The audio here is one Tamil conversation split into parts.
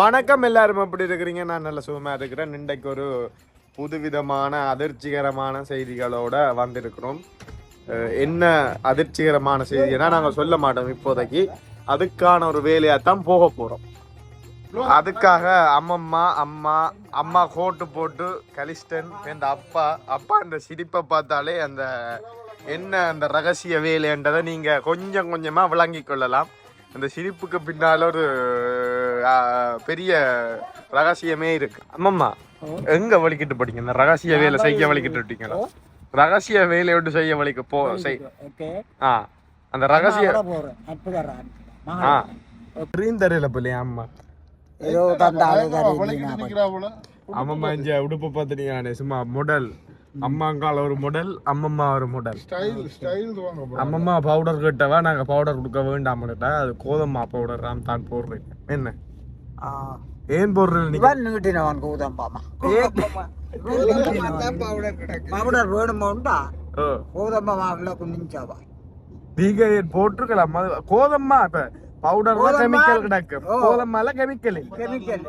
வணக்கம் எல்லாரும். எப்படி இருக்கிறீங்க? நான் நல்ல சுகமாக இருக்கிறேன். இன்றைக்கு ஒரு புதுவிதமான அதிர்ச்சிகரமான செய்திகளோட வந்திருக்கிறோம். என்ன அதிர்ச்சிகரமான செய்தினா நாங்கள் சொல்ல மாட்டோம் இப்போதைக்கு. அதுக்கான ஒரு வேலையாக தான் போக போகிறோம் அதுக்காக அம்மம்மா அம்மா அம்மா கோட்டு போட்டு கலிஸ்டன் இந்த அப்பா அப்பா அந்த சிரிப்பை பார்த்தாலே அந்த என்ன அந்த ரகசிய வேலைன்றதை நீங்கள் கொஞ்சம் கொஞ்சமாக விளங்கி கொள்ளலாம். அந்த சிரிப்புக்கு பின்னால ஒரு பெரிய ரகசியமே இருக்கு. அம்மம்மா எங்க வலிக்கிட்டு போட்டீங்க? இந்த ரகசிய வேலை செய்ய வலிக்கிட்டு விட்டீங்களா? ரகசிய வேலையை விட்டு செய்ய வலிக்க போ செய். ஆ அந்த ரகசிய ஆ. ட்ரீம் தெரியல பிள்ளையா அம்மா? ஏதோ அம்மம்மா இங்க உடுப்பு பார்த்துட்டீங்க சும்மா முடல் அம்மாங்கால ஒரு முடல் அம்மம்மா ஒரு முடல். அம்மம்மா பவுடர் கிட்டவா? நாங்க பவுடர் கொடுக்க வேண்டாம் அது கோதம்மா பவுடர் தான் போடுறேன் என்ன? ஏன் போடுறது நீங்க? இவன் நீட்டினவன் கூதம்பாமா பவுடர் வேணுமோண்டா ஓ, கூதம்பா வாங்கல குனிஞ்சாவா? நீங்க போட்டிருக்கலாம்? கோதம்மா இப்ப பவுடர்ல கோதம்மா- கெமிக்கல் கிடக்கு. ஓ. கோதம்மால கெமிக்கல் கெமிக்கல்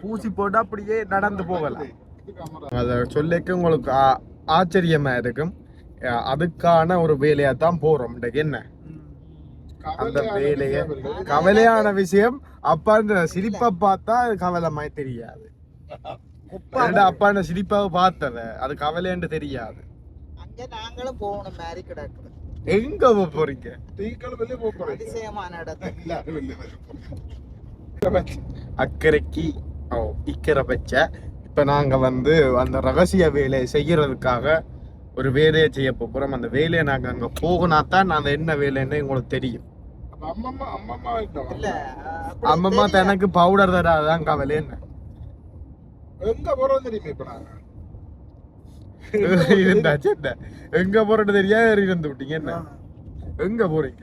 பூசி போட்டு அப்படியே நடந்து போகலாம். அத சொல்லிக்க உங்களுக்கு ஆச்சரியமா இருக்கும். அதுக்கான ஒரு வேலையா தான் போறோம். இன்றைக்கு என்ன? அந்த வேலைய கவலையான விஷயம். அப்பா இந்த சிரிப்பை பார்த்தா அது கவலைமாய் தெரியாது. அப்பா இந்த சிரிப்பை பார்த்தத அது கவலைன்னு தெரியாது. அங்க நாங்களும் போகணும் மாதிரி கிடக்குது எங்க போக போறீங்க? டீக்கள் வெளியே போக போறீங்க. அதிசயமான இடத்துல. எல்லாரும் வெளியே போறீங்க. அக்கறைக்கு ஓ இக்கரை பச்ச இப்ப நாங்க வந்து அந்த ரகசிய வேலையை செய்யறதுக்காக ஒரு வேலையை செய்ய போறோம். அந்த வேலையை நாங்க அங்க தான் அந்த என்ன வேலைன்னு உங்களுக்கு தெரியும். அம்மம்மா. தனக்கு பவுடர் தராதான் கவலை என்ன? எங்க போறோம் தெரியுமா இப்ப நாங்க? இருந்தாச்சு என்ன? எங்க போறது தெரியாது இருந்து விட்டீங்க என்ன? எங்க போறீங்க?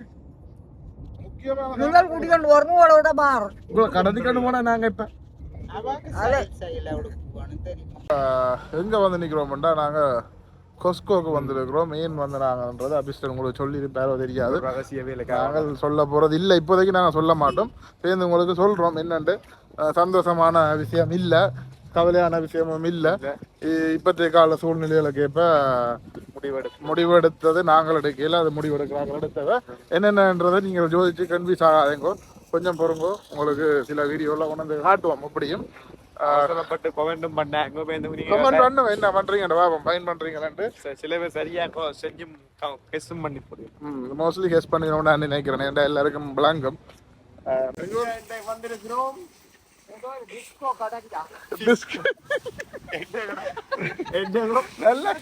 கடத்தி கண்டு போனா நாங்க இப்ப? எங்க வந்து நிக்கிறோம்டா நாங்க? கொஸ்கோக்கு வந்திருக்கிறோம். மெயின் வந்து நாங்கன்றது அபிஸ்டர் உங்களுக்கு சொல்லியிருப்பாரோ தெரியாது. ரகசிய வேலை நாங்கள் சொல்ல போறது இல்லை. இப்போதைக்கு நாங்கள் சொல்ல மாட்டோம். சேர்ந்து உங்களுக்கு சொல்றோம் என்னண்டு. அஹ், சந்தோஷமான விஷயம் இல்லை. கவலையான விஷயமும் இல்லை. இப்போதைய கால சூழ்நிலைகளுக்கு ஏற்ப முடிவெடுத்து. முடிவெடுத்தது நாங்கள் எடுக்கல அது முடிவெடுக்கிறாங்க எடுத்ததை. என்னென்னன்றதை நீங்கள் ஜோதிச்சு கன்ஃபியூஸ் ஆகாதீங்கோ. கொஞ்சம் பொறுங்கோ. உங்களுக்கு சில வீடியோலாம் கொண்டு வந்து காட்டுவோம். அப்படியும் அவசரப்பட்டு கொமெண்டும் பண்ணாங்க கமெண்ட் பண்ணுவோம் என்ன பண்றீங்க பாபம் ஃபைன் பண்றீங்களான்ட்டு. சில பேர் சரியா கொ- செஞ்சும் கெஸ்டும் பண்ணி போடுவோம் மோஸ்ட்லி கெஸ் பண்ணிக்கணும்னு நான் நினைக்கிறேன். ஏன்டா எல்லாருக்கும் விளங்கும். வந்திருக்கிறோம். நல்ல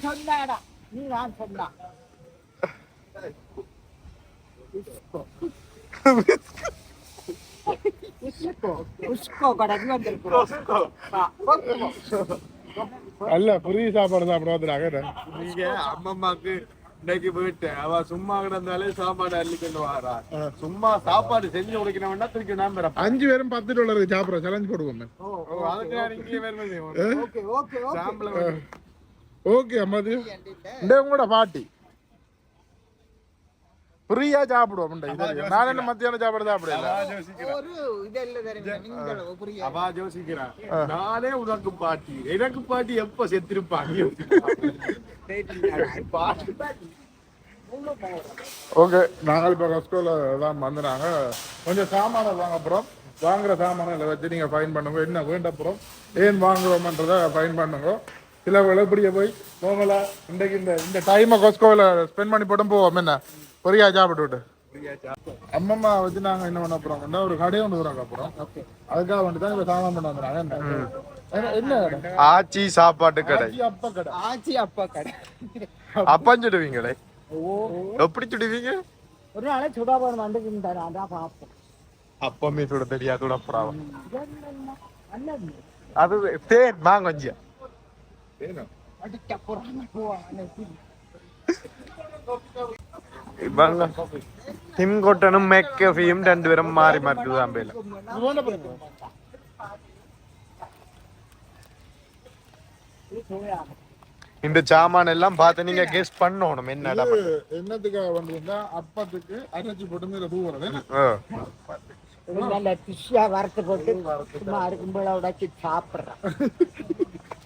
உஸ்கோ கடைக்கு வந்திருக்கிறோம். நல்ல புரிய சாப்பாடு சாப்பிட வந்துடாங்க நீங்க அம்மம்மாக்கு இன்னைக்கு போயிட்டு அவ சும்மா கிடந்தாலே சாப்பாடு அள்ளிக்கொண்டு வாரா. சும்மா சாப்பாடு செஞ்சு கொடுக்கணும்னா திருப்பி நான் பெற அஞ்சு பேரும் பத்து டாலருக்கு சாப்பிட்றோம் சேலஞ்ச் போடுவோம். அதுக்கு நான் இங்கே வேணும் ஓகே ஓகே ஓகே. சாம்பல ஓகே அம்மாது இந்த உங்களோட பாட்டி. ஃப்ரீயா சாப்பிடுவோம். நான் என்ன மத்தியானம் சாப்பாடு சாப்பிடல நீங்கள் அவா யோசிக்கிறான் நானே உனக்கு பாட்டி. எனக்கு பாட்டி எப்ப செத்திருப்பாங்க? ஓகே நாங்கள் இப்போ கஸ்கோல தான் வந்துனாங்க கொஞ்சம் சாமானை வாங்க அப்புறம் வாங்குற சாமானை வச்சு நீங்க ஃபைன் பண்ணுங்க. என்ன வேண்ட அப்புறம் ஏன் வாங்குறோம்ன்றத ஃபைன் பண்ணுங்க. சில விளப்படிய போய் போகல இன்றைக்கு இந்த இந்த டைமை கொஸ்கோவில் ஸ்பெண்ட் பண்ணி போட்டும் போவோம். என்ன? பொரியா சாப்பிட்டு விட்டு. அம்மம்மா வச்சு நாங்க என்ன பண்ண போறோம்னா ஒரு கடை ஒன்று வரோம் அப்புறம். அதுக்காக வந்துட்டு தான் இப்ப சாமான் பண்ண வந்தாங்க. என்ன ஆச்சி சாப்பாட்டு கடை. அப்பா கடை. ஆச்சி அப்பா கடை. அப்பான்னு சுடுவீங்களே எப்படி சுடுவீங்க? ஒரு நாளே சுடா போற வந்துட்டு அதான் பாப்போம் அப்பமே சுட தெரியாதோட அப்புறம் அது தேன் மாங்கொஞ்சியா? தேனா? அடிக்க போறாங்க. ടിം കൊട്ടനും മെക്കഫിയും രണ്ടുപേരും മാറി മാറ്റി താമ്പയില്ല இது வேண்ட போறீங்க இந்த சாமான் எல்லாம் பார்த்து நீங்க கெஸ் பண்ணணும் என்னடா இது என்னத்துக்காக வந்ததுன்னா அப்பத்துக்கு அரைச்சி போட்டு மேல தூவுறது ஓ. இது நல்ல பிஷியா வறுத்து போட்டு சும்மா இருக்கும்போது உடைச்சு சாப்பிடுறான்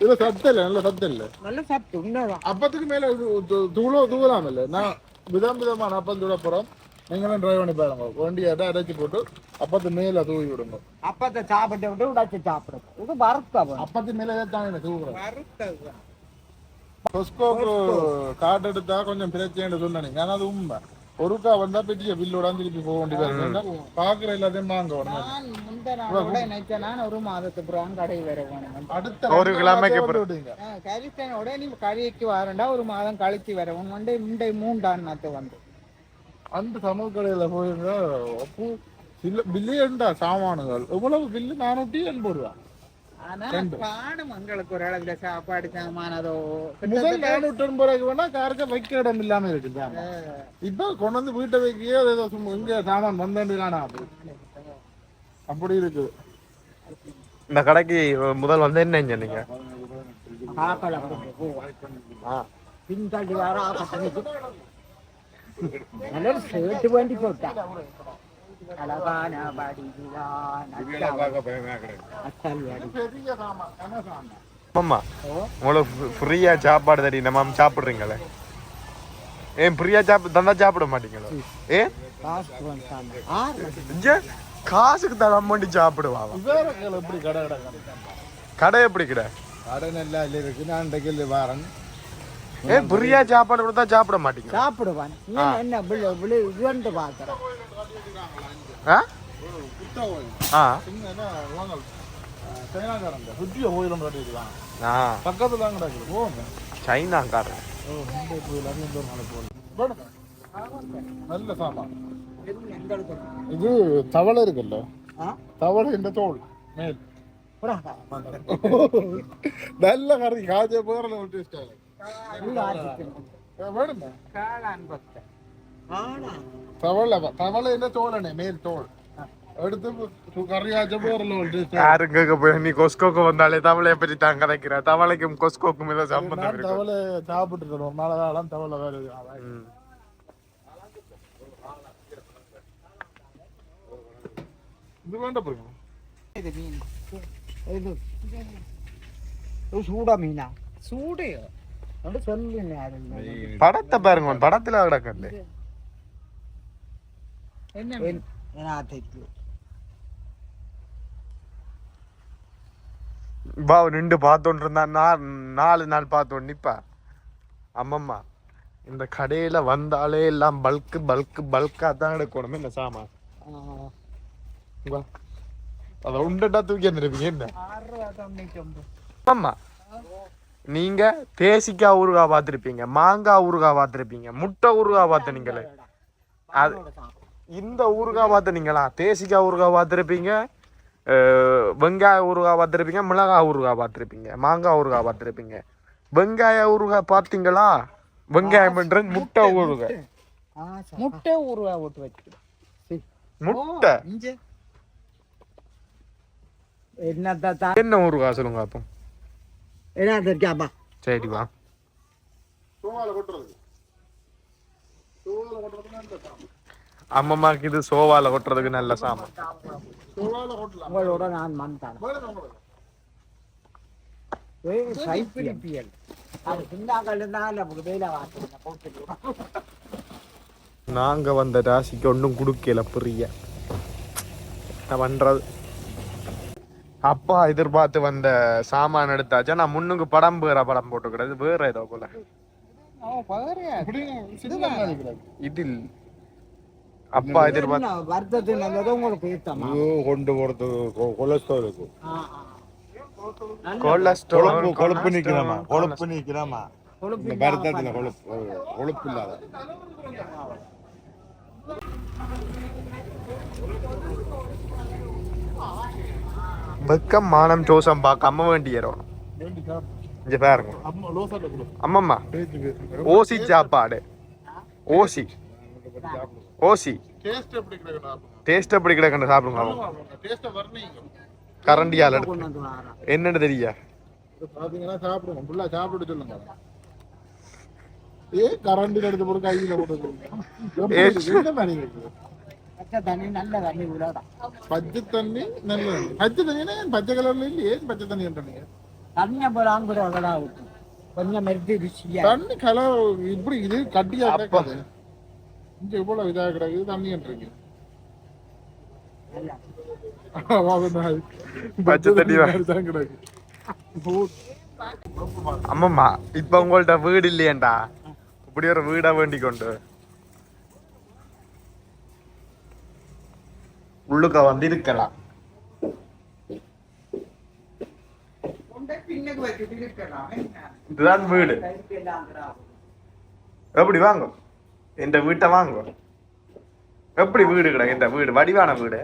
இதுல சத்தம் இல்லை நல்ல சத்தம் இல்லை நல்ல சாப்பிட்டு உண்மைதான் அப்பத்துக்கு மேல து- து- தூளோ தூவலாம் இல்லை நான் விதம் விதமான அப்பம் தூட போறோம். நீங்களும் ட்ரை பண்ணி பாருங்க. வண்டியாட்ட அடைச்சி போட்டு அப்பத்து மேல தூவி விடுங்க. அப்பத்தை சாப்பிட்டு விட்டு உடைச்சு சாப்பிடுறது இது வறுத்தவன் அப்பத்து மேல தான் தூவுறேன் கொஸ்கோக்கு கார்டு எடுத்தா கொஞ்சம் பிரச்சனை சொன்னீங்க ஆனா அது உண்மை. ஒருக்கா வந்தா பெரிய பில்லோட திருப்பி போக வேண்டியதா இருக்கு. பாக்குற எல்லாத்தையும் வாங்க வரணும். நான் ஒரு மாதத்துக்கு அப்புறம் கடை வர வேணும் அடுத்த ஒரு கிழமைக்கு அப்புறம். கரிசனோட நீ கறிக்கு வரண்டா ஒரு மாதம் கழிச்சு வரவும் வந்து முண்டை மூண்டான் நாத்து வந்து. அந்த சமூக கடையில போயிருந்தா அப்போ சில பில்லியன்டா சாமானுகள். எவ்வளவு பில்லு நானூத்தி எண்பது ரூபா. ஆனா. பாடும் எங்களுக்கு ஒரு அளவுல சாப்பாடு சாமானதோ முதல் நானூற்றி எண்பது ரூபாய்க்கு வேணா காருக்கு வைக்க இடம் இல்லாம இருக்குது. இப்ப கொண்டு வந்து வீட்டை வைக்கவே அது ஏதோ இங்க சாமான் வந்தேன்னு காணா அப்படி இருக்கு இந்த கடைக்கு முதல் வந்து என்ன சொன்னீங்க. பின்தள்ளி வர சேட்டு வேண்டி போட்டான் அழகான பெரிய அம்மா உங்களுக்கு ஃப்ரீயா சாப்பாடு தடி நம்ம சாப்பிடுறீங்களே? ஏன் ஃப்ரீயா சாப்பிட்டு தந்தா சாப்பிட மாட்டீங்களோ? ஏன் காசுக்கு தர கேளு எப்படி கடை கடை கடை? கடை எப்படி கிட? கடை நல்லா இல்லை இருக்கு. நான் இன்றைக்கு வாரன். ஏன் ஃப்ரீயா சாப்பாடு கொடுத்தா சாப்பிட மாட்டீங்க சாப்பிடுவான். என்ன ஆ? ஆ. சைனாக்காரங்க சுற்றிய கோயிலும் கட்டிருக்காங்க ஆ. பக்கத்துல தான் கிடக்குது போங்க சைனாக்காரன். ஓ மும்பை கோயில் அங்கே ஒரு நாளைக்கு போகணும் நல்ல சாமான் இது தவளை இருக்குல்ல? தவளை இந்த தோல் மேல். நல்ல கறி காய்ச்ச பேரில் ஒரு டேஸ்ட் உள்ள ஆச்சிக்கணும். வேணுமா? கறி காய்ச்ச பேரில் ஒரு டேஸ்ட் யாரும் கேட்க போய் நீ கொஸ்கோக்கு வந்தாலே தவளையை பற்றி தான் கதைக்கிற தவளைக்கும் கொஸ்கோக்கும் ஏதோ சம்பந்தம் நான் இருக்கு தவளை சாப்பிட்டு ஒரு நாலு நாளாம் தவளை வேறு ம். இது வேண்டாம் பாருங்க இது மீன். இது இது சூடா மீனா சூடு அப்படி சொல்லுங்க அது படத்தை பாருங்க படத்துல கிடக்கல பா நின்று பார்த்தோன்னு இருந்தா நான் நாலு நாள் பார்த்தோன்னு நிப்பா அம்மம்மா இந்த கடையில வந்தாலே எல்லாம் பல்க்கு பல்க்கு பல்கா தான் எடுக்கணும் இந்த சாமான் வா. அதை உண்டா தூக்கி வந்துருப்பீங்க என்ன அம்மா நீங்க தேசிக்காய் ஊறுகாய் பார்த்துருப்பீங்க மாங்காய் ஊறுகாய் பார்த்துருப்பீங்க முட்டை ஊறுகாய் பார்த்துனீங்களே அது இந்த ஊறுகாய் பார்த்துனீங்களா தேசிக்காய் ஊறுகாய் பார்த்துருப்பீங்க வெங்காய ஊறுகாய் பார்த்துருப்பீங்க மிளகாய் ஊறுகாய் பார்த்துருப்பீங்க மாங்காய் ஊறுகாய் பார்த்துருப்பீங்க. வெங்காய ஊறுகாய் பார்த்தீங்களா? வெங்காயம் பண்ற முட்டை ஊறுகாய். முட்டை. ரூபா போட்டு வச்சுக்கிறேன் முட்டை? என்னத்தான் என்ன ஊறுகாய் சொல்லுங்க அப்போ? என்ன தெரியாப்பா சரி வா. கொட்டுறது. சோமால கொட்டுறதுன்னா அம்மம்மாக்கு இது சோவால கொட்டுறதுக்கு நல்ல சாமான். சோமால கொட்டலாம் உங்களோட நான் வந்தான் வேணும் உங்களுக்கு சைப்பிடிப்பியல் அது சின்னாக்கள் இருந்தாலும் நமக்கு வேலை வாசல் போட்டு நாங்க வந்த ராசிக்கு ஒன்றும் கொடுக்கல பிரிய. பண்றது. அப்பா எதிர்பார்த்து வந்த சாமான் எடுத்தாச்சா? நான் முன்னுக்கு படம் வேற படம் போட்டுக்கிறது வேற ஏதோ போல. இதில் அப்பா எதிர்பார்த்து வருத்தத்து நல்லதோ உங்களுக்கு ஏத்தமா? கொண்டு போறது கொலஸ்ட்ரால் இருக்கும் கொலஸ்ட்ரால் கொழுப்பு கொழுப்பு நிக்கிறமா கொழுப்பு நிக்கிறமா இந்த பருத்தத்துல கொழுப்பு கொழுப்பு இல்லாத. வெக்கம் மானம் ஜோசம் பார்க்காம வேண்டியறோம். இங்க பாருங்க. அம்மா கொடு. அம்மம்மா. ஓசி சாப்பாடு. ஓசி. ஓசி. டேஸ்ட் எப்படி கிடைக்கணும் டேஸ்ட் எப்படி சாப்பிடுங்க. டேஸ்ட்டை வர்ணிங்க. கரண்டியால் எடுத்து. என்னன்னு தெரியா? பாத்தீங்கன்னா சாப்பிடுங்க. ஃபுல்லா சாப்பிட்டு சொல்லுங்க. ஏ கரண்டில் எடுத்து போட்டு கையில போட்டு பச்சை தண்ணி நல்ல தண்ணி பச்சை தண்ணி நல்ல பச்சை தண்ணி பச்சை கலர்ல இல்லையே. பச்சை தண்ணி தண்ணி தண்ணியை போலாம் கூட கொஞ்சம் மெருத்தி ருசியா. தண்ணி கலர் இப்படி இது கட்டியா இங்க இவ்வளவு இதா கிடக்குது தண்ணி இருக்கு. பச்சை தண்ணி. தான் கிடக்கு அம்மம்மா இப்ப உங்கள்ட்ட வீடு இல்லையேண்டா இப்படி ஒரு வீடா வேண்டி கொண்டு உள்ளுக்க வந்து இருக்கலாம்? இதுதான் வீடு. எப்படி வாங்க இந்த வீட்டை வாங்க எப்படி வீடு கிடக்கு? இந்த வீடு வடிவான வீடு.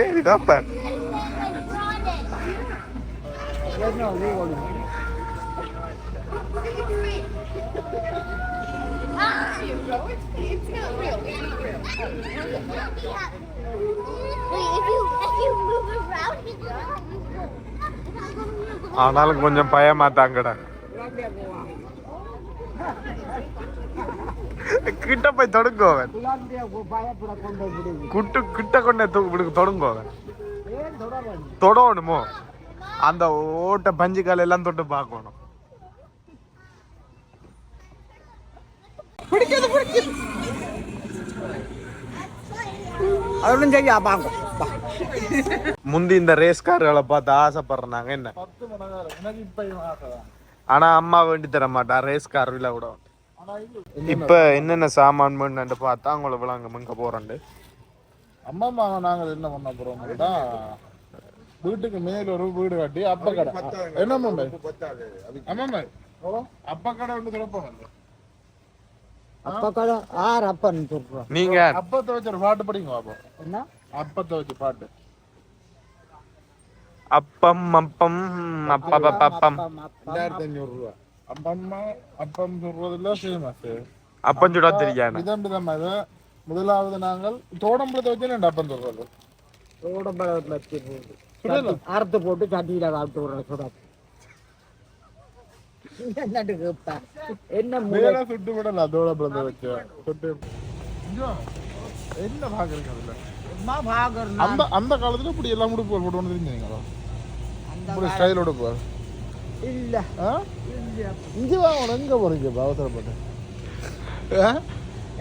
ஏய் இதாப்பா Let's உதவி கொடுங்க. Wait, ஆனாலும் கொஞ்சம் பயமா தாங்கடா கிட்ட போய் தொடுங்கோ அவன். குழந்தைய பயப்பட கொண்டு விடுங்க குட்டு கிட்ட கொண்டே தூக்கு தொடுங்கோ அவன். ஏன் தொடரணும் தொடணுமோ? அந்த ஓட்ட பஞ்சு கால் எல்லாம் தொட்டு பார்க்கணும். செய்யா பாங்க முந்தி இந்த ரேஸ் கார்களை பார்த்து ஆசைப்படுறாங்க என்ன? ஆனா அம்மா வேண்டி தர மாட்டா ரேஸ் கார் விட. விட இப்ப என்னென்ன சாமான் பார்த்தா அவங்கள விளாங்க இங்க போறேன் அம்மா அம்மா நாங்கள் என்ன பண்ண போறோம்னா வீட்டுக்கு மேல ஒரு வீடு கட்டி அப்ப கடை. என்ன அப்ப கடை வந்து திறப்பாங்க அப்பா கடை சொல்றோம் நீங்க அப்பத்தை வச்சு ஒரு பாட்டு படிங்க பாப்போம் என்ன? அப்பத்தை வச்சு பாட்டு. அப்பம் அப்பம் அப்பப்பப்பம் அப்பம், ரெண்டாயிரத்தி அஞ்சூறு ரூபா அப்பம்மா அப்பம் சொல்றதுல ஃபேமஸ் அப்பம் சுடா தெரியாது. விதம் விதம் அது. முதலாவது நாங்கள் தோடம்பளத்தை வச்சு ரெண்டு அப்பம் சொல்றது. சோடம்பழத்துல வச்சு போட்டு சட்டியில காட்டு விடுற சுட. என்னட்டு கேப்ப என்ன மேல சுட்டு விடல தோடம்பளத்தை வச்சு சுட்டு இங்க என்ன பாக்குறீங்க அதுல சும்மா பாக்குறேன் அந்த அந்த காலத்துல இப்படி எல்லாம் உடுப்பு போட்டு வந்து உடுப்பு இல்ல இங்க வாங்கணும் எங்க போறீங்க அவசரப்பட்டு?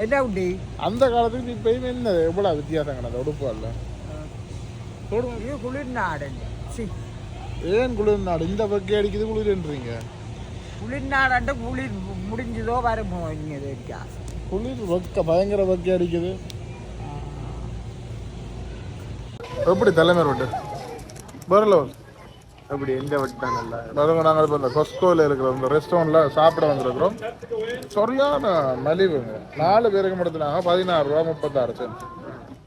என்ன உண்டி அந்த காலத்துக்கு இப்பயும் என்ன எவ்வளவு வித்தியாசம் கிடந்த உடுப்பு அல்ல குளிர் நாடு ஏன் குளிர் நாடு இந்த பக்கம் அடிக்குது குளிர்ன்றீங்க குளிர் நாடு குளிர் முடிஞ்சதோ வருமோ இங்க இருக்கா குளிர் வெக்க பயங்கர வெக்க அடிக்குது எப்படி தலைமை ரோட்டு வரல அப்படி எங்க விட்டா நல்லா பாருங்க நாங்கள் இப்போ இந்த கொஸ்கோவில் இருக்கிற இந்த ரெஸ்டாரண்ட்டில் சாப்பிட வந்திருக்கிறோம் சரியான மலிவுங்க நாலு பேருக்கு மட்டும் பதினாறு ரூபா முப்பத்தாறு சென்ட்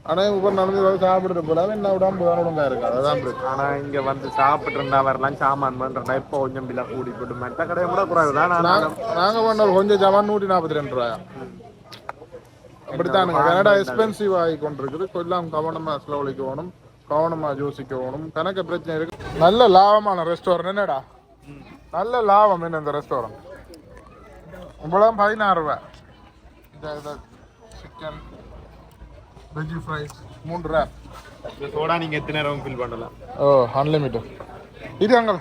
ஆனால் இப்போ நடந்து ஏதாவது சாப்பிடுறது போல என்ன விட ஐம்பது ரூபா ஒழுங்கா இருக்கு? அதுதான் பிரச்சனை. ஆனா இங்க வந்து சாப்பிட்டு இருந்தா வரலாம் சாமான் பண்றா இப்போ கொஞ்சம் பிள்ளை கூடி போட்டு மெத்த கடையை கூட தான். நாங்கள் பண்ண கொஞ்சம் ஜாமான் நூற்றி நாற்பத்தி ரெண்டு ரூபாயா? அப்படித்தானுங்க கனடா எக்ஸ்பென்சிவ் ஆகி கொண்டிருக்குது. எல்லாம் கவனமாக செலவழிக்கணும். கவனமாக யோசிக்கணும். கணக்கு பிரச்சனை இருக்கு. நல்ல லாபமான ரெஸ்டாரண்ட் என்னடா? நல்ல லாபம் என்ன இந்த ரெஸ்டாரண்ட் இவ்வளோ பதினாறு ரூபாய். சிக்கன் வெஜ் ஃப்ரைஸ் மூன்று ரூபா சோடா நீங்க எத்தனை நேரம் ஃபில் பண்ணலாம்? ஓ அன்லிமிட்டட் இது அங்கே.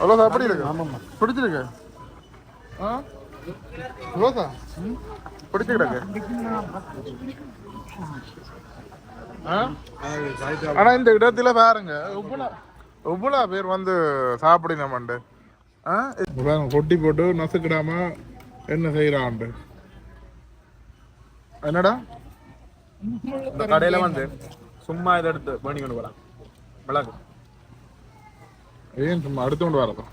எவ்வளோ சார் எப்படி இருக்கு? ஆமாம்மா பிடிச்சிருக்கு? ஆ? எவ்வளோ சார். ம்? பிடிச்சிக்கிடக்கு. ஆ? ஆனா இந்த இடத்துல பாருங்க. எவ்வளோ பேர் வந்து சாப்பிடினோம்ண்டு ஆ? கொட்டி போட்டு நசுக்கிடாம என்ன செய்யறான்ட்டு என்னடா? இந்த கடையில வந்து சும்மா இதை எடுத்து பண்ணி கொண்டு போலாம். மிளகு. ஏன் சும்மா அடுத்து கொண்டு வரதா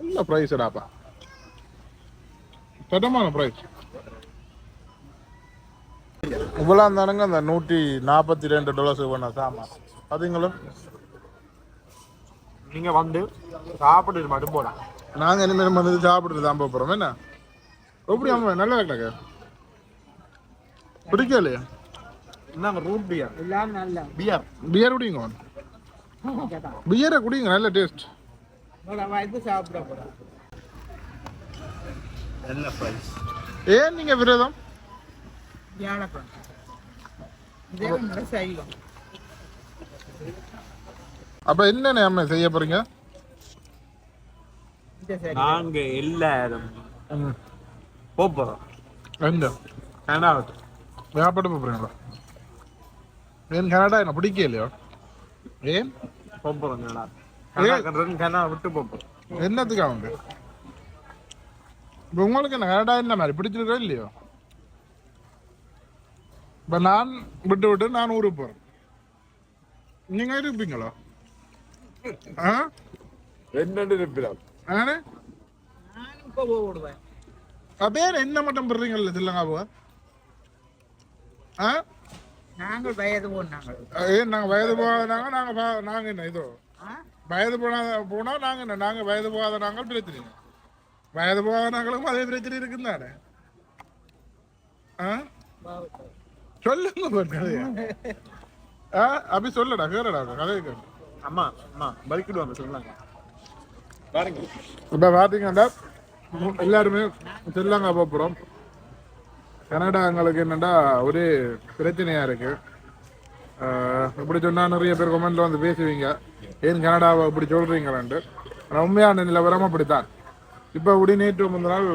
நல்ல ப்ரைஸ் டாப்பா தட்டமான ப்ரைஸ் இவ்வளோ இருந்தானுங்க அந்த நூற்றி நாற்பத்தி ரெண்டு டாலர்ஸ் பண்ண சாமான். அதுங்களும் நீங்க வந்து சாப்பிட்டு மட்டும் போலாம். நாங்கள் இனிமேல் வந்து சாப்பிட்டு தான் போகிறோம் என்ன? எப்படி ஆமாம் நல்லா கிடக்கு பிடிக்கலையா நாங்க ரூட் பியர் எல்லாம் நல்லா பியர் பியர் குடிங்க பியரை குடிங்க நல்ல டேஸ்ட் ஏன் நீங்க விரதம் அப்ப என்னென்ன அம்மா செய்ய போறீங்க நாங்க எல்லாரும் போறோம் கனடாவுக்கு போறீங்களா ஏன் கனடா என்ன பிடிக்கல இல்லையோ ஏன் போறோம் கனடா விட்டு போறோம் என்னத்துக்கு அவங்க இப்போ உங்களுக்கு என்ன கனடா என்ன மாதிரி பிடிச்சிருக்கோ இல்லையோ இப்போ நான் விட்டு விட்டு நான் ஊருக்கு போறேன் நீங்க இருப்பீங்களா ஆ என்னண்டு இப்போ ஓடுவேன் அப்பே என்ன மட்டும் பண்றீங்கல்ல தில்லங்காபுவா ஆ? நாங்கள் வயது போனாங்க. ஏன் நாங்க வயது போகாதனாங்க நாங்க பா- நாங்க என்ன இதோ? வயது போனாத போனா நாங்க என்ன நாங்க வயது போகாத நாங்கள் பிரச்சனை வயது போகாத நாங்களும் அதே பிரச்சனை இருக்குன்னு தானே ஆ? சொல்லுங்க கதையா ஆ அப்படி சொல்லடா கேளடா கதையை கேளு. அம்மா அம்மா பலிக்கிடுவாங்க சொன்னாங்க பாருங்க இப்போ பார்த்தீங்கன்னா எல்லாருமே ஸ்ரீலங்கா போகிறோம் கனடா எங்களுக்கு என்னடா ஒரே பிரச்சனையா இருக்கு. இப்படி சொன்னா நிறைய பேர் கொமெண்ட்டில் வந்து பேசுவீங்க. ஏன் கனடாவை இப்படி சொல்றீங்களான்ட்டு. ஆனா உண்மையான நிலவரம் அப்படித்தான். இப்போ இப்படி நேற்று முந்த நாள்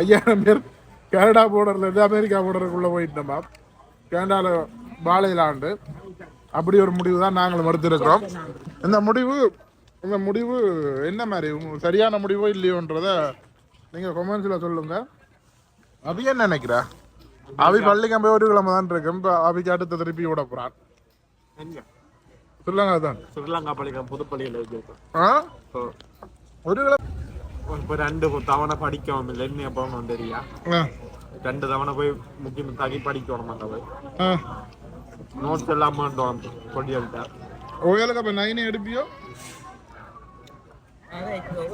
ஐயாயிரம் பேர் கனடா borderல இருந்து அமெரிக்கா போர்டருக்குள்ள போயிட்டோமா கனடாவில் பாலையிலாண்டு. அப்படி ஒரு முடிவு தான் நாங்கள் மறுத்திருக்கிறோம் இந்த முடிவு இந்த முடிவு என்ன மாதிரி? சரியான முடிவோ இல்லையோன்றத நீங்க கொமெண்ட்ஸ்ல சொல்லுங்க. அபி என்ன நினைக்கிறா அபி பள்ளிக்கு போய் ஒரு கிழமை தான் இருக்கு இப்போ அபிக்கு அடுத்த திருப்பி விட போறான் சொல்லுங்க அதான் ஸ்ரீலங்கா பள்ளிக்கம் புதுப்பள்ளியில் ஸோ ஒரு கிழமை இப்போ ரெண்டு தவணை படிக்கவும் இல்லை என்ன எப்போ தெரியா ரெண்டு தவணை போய் முக்கியம் தகி படிக்கணும் அங்கே போய். நோட்ஸ் எல்லாம் வேண்டாம் கொடியாவிட்டார் ஓயலுக்கு அப்ப நைனே எடுப்பியோ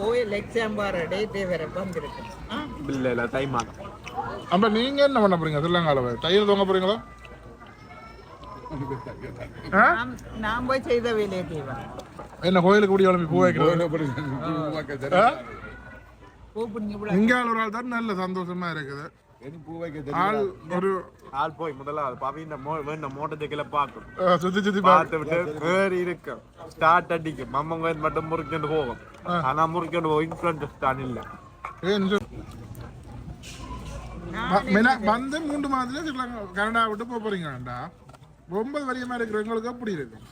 ஓஎல் எக்ஸாம் வர டேட்டே வேற வந்திருக்கு ஆ இல்லை இல்லை டைம் ஆகும் அப்ப நீங்க என்ன பண்ண போறீங்க? போய். தையல் தொங்க போறீங்களா? நான் போய் செய்த வேலையை செய்வேன் என்ன கோயிலுக்கு கூடி கிளம்பி பூ வைக்கிறது? ஆ? கூப்பிடுங்க கூட இங்க ஆள் ஒரு ஆள் தான் நல்ல சந்தோஷமா இருக்குது. ஆள் ஒரு ஆள் போய் முதல்ல பவியின் மோ வேண்ட பார்க்கும். ஆ, சுத்தி சுத்தி பார்த்து விட்டு வேறு இருக்கும் ஸ்டார்ட் அடிக்கும். மம்மங்க மட்டும் முறுக்கிட்டு போகும். ஆனா முறுக்கிட்டு போகும். இல்லை. ஏன் மின- வந்து மூன்று மாதத்துல ஸ்ரீலங்கா கனடா விட்டு போக போறீங்கடா ஒன்பது வரியமா இருக்கிறவங்களுக்கு எப்படி இருக்கும்?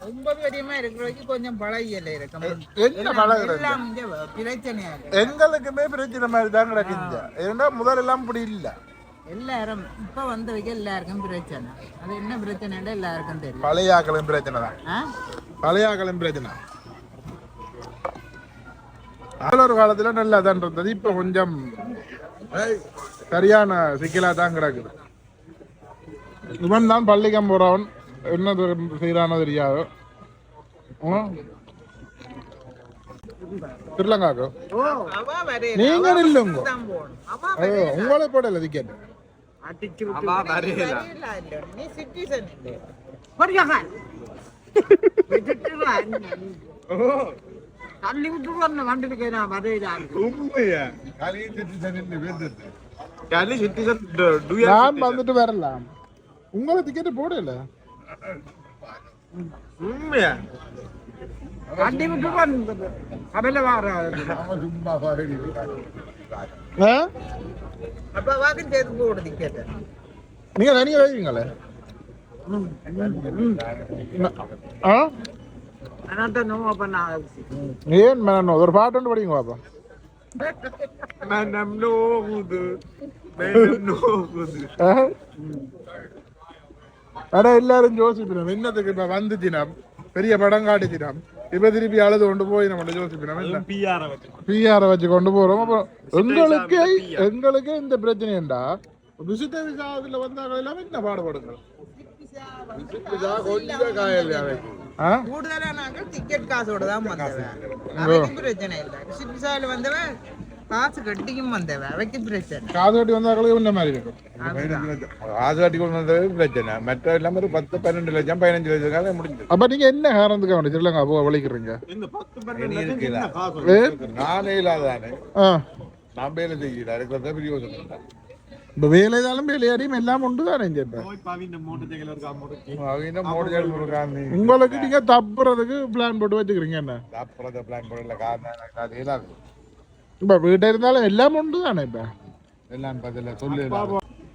ஒன்பது வரையுமே இருக்கிறவங்க கொஞ்சம் பழகியல இருக்கும் என்ன பழகுறது? எல்லாம் இங்க பிரச்சனையா இருக்கு. எங்களுக்குமே பிரச்சனை மாதிரி தான் ஏன்னா முதல் எல்லாம் இப்படி இல்ல. எல்லாரும் இப்ப வந்தவங்க எல்லாருக்கும் பிரச்சனை. அது என்ன பிரச்சனைன்னு எல்லாருக்கும் தெரியும். பழைய ஆக்களும் பிரச்சனை தான்? பழைய ஆக்களும் பிரச்சனை. அதுல ஒரு காலத்துல நல்லா தான் இருந்தது. இப்ப கொஞ்சம் சரியான சிக்கலா தான் கிடக்குது. இவன் தான் பள்ளிக்கம் போறவன். என்ன செய்யறானோ தெரியாது. வரையில நீங்க ஓ, உங்களை போடல டிக்கெட் அடிச்சு தள்ளி விட்டு வரணும் வண்டிக்கு நான் வரையில நான் வந்துட்டு வரலாம். உங்களை டிக்கெட் போடல. உண்மையா? வண்டி விட்டு வரணும் கடையில வர? அப்ப வாக்கு சேர்த்து போடு டிக்கெட் நீங்க தனியா வைவீங்களே ஆ? மேடம் ஒரு பாட்டு ஒன்று படிங்க பாப்பா மனம் நோகுது மனம் நோகுது ஆ? அட எல்லாரும் யோசிப்பினோம் என்னத்துக்கு இப்ப வந்துச்சினா பெரிய படம் காட்டிச்சினாம் இப்ப திருப்பி அழுது கொண்டு போய் நம்ம யோசிப்பினோம் என்ன? பிஆர வச்சு. பிஆரை வச்சு கொண்டு போறோம். அப்புறம் எங்களுக்கு எங்களுக்கு இந்த பிரச்சனைண்டா விசிட்ட விசா அதுல வந்தாங்க எல்லாமே என்ன பாடுபடுங்க? கூடுதலா நாங்கள் டிக்கெட் காசோட தான் வந்தவன். அவனுக்கு பிரச்சனை இல்லை. விசாவில் வந்தவன் காசு கட்டியும் வந்தவ அவைக்கு பிரச்சனை. காது கட்டி வந்தாக்களுக்கு இந்த மாதிரி இருக்கும். ஆசை கட்டி கொண்டு வந்தது பிரச்சனை. மற்ற எல்லாமே ஒரு பத்து பன்னெண்டு லட்சம் பதினஞ்சு அப்ப நீங்க என்ன காரணத்துக்கு அவனை வலிக்கிறீங்க? நானே இல்லாதானே ஆ. நான் வேலை செய்யல. இருக்கிறத பெரிய யோசனை வேலைதாலும் வேலையாடியும் எல்லாம் உண்டு தானே இங்க கொடுக்காங்க உங்களுக்கு நீங்க தப்புறதுக்கு பிளான் போட்டு வச்சுக்கிறீங்க என்ன அப்புறத்தை பிளான் பண்ணல காரணம் இப்ப வீட்டை இருந்தாலும் எல்லாம் உண்டு தானே இப்ப எல்லாம் பதில சொல்லு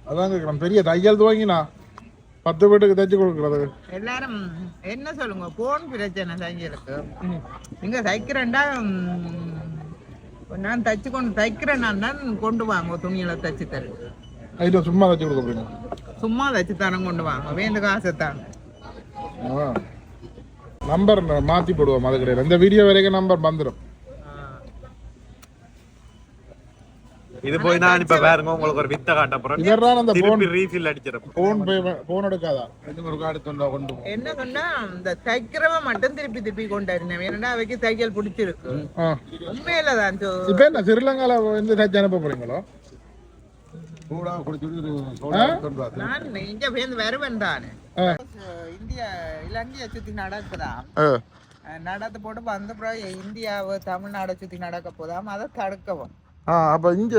அதான் கேட்குறேன் பெரிய தையல் துவங்கினா பத்து வீட்டுக்கு தைச்சு கொடுக்கறது எல்லாரும் என்ன சொல்லுங்க போன் பிரச்சனை தைக்கிறதுக்கு நீங்க தைக்கிறேன்டா நான் தைச்சு கொண்டு தைக்கிறேன் நான் தான் கொண்டு வாங்க துணியில தைச்சு தரேன் ஐட்டோ சும்மா தைச்சு கொடுக்க போறீங்க சும்மா தைச்சு தரம் கொண்டு வாங்க வேந்து காசை தாங்க நம்பர் மாத்தி போடுவோம் அது கிடையாது இந்த வீடியோ வரைக்கும் நம்பர் வந்துடும் இது போய் நான் இப்ப பாருங்க உங்களுக்கு ஒரு வித்த காட்ட போறேன் இதெல்லாம் அந்த போன் ரீஃபில் அடிச்சிடறேன் போன் போன் எடுக்காதா இன்னும் ஒரு கார்டு தொண்டா கொண்டு போ. என்ன சொன்னா இந்த தைக்கிறவன் மட்டும் திருப்பி திருப்பி கொண்டு வரணும் ஏன்னா அவைக்கு தையல் பிடிச்சிருக்கு. உண்மையில தான் இப்ப என்ன ஸ்ரீலங்கால வந்து தைச்சு அனுப்ப போறீங்களோ சூடா குடிச்சுட்டு. நான் இங்க பேருந்து வருவேன் தானே. இந்தியா இலங்கையை சுத்தி நடக்குதாம் ஆ. நடந்து போட்டு வந்த பிறகு இந்தியாவை தமிழ்நாடை சுத்தி நடக்க போதாம் அதை தடுக்கவும் அப்ப இங்க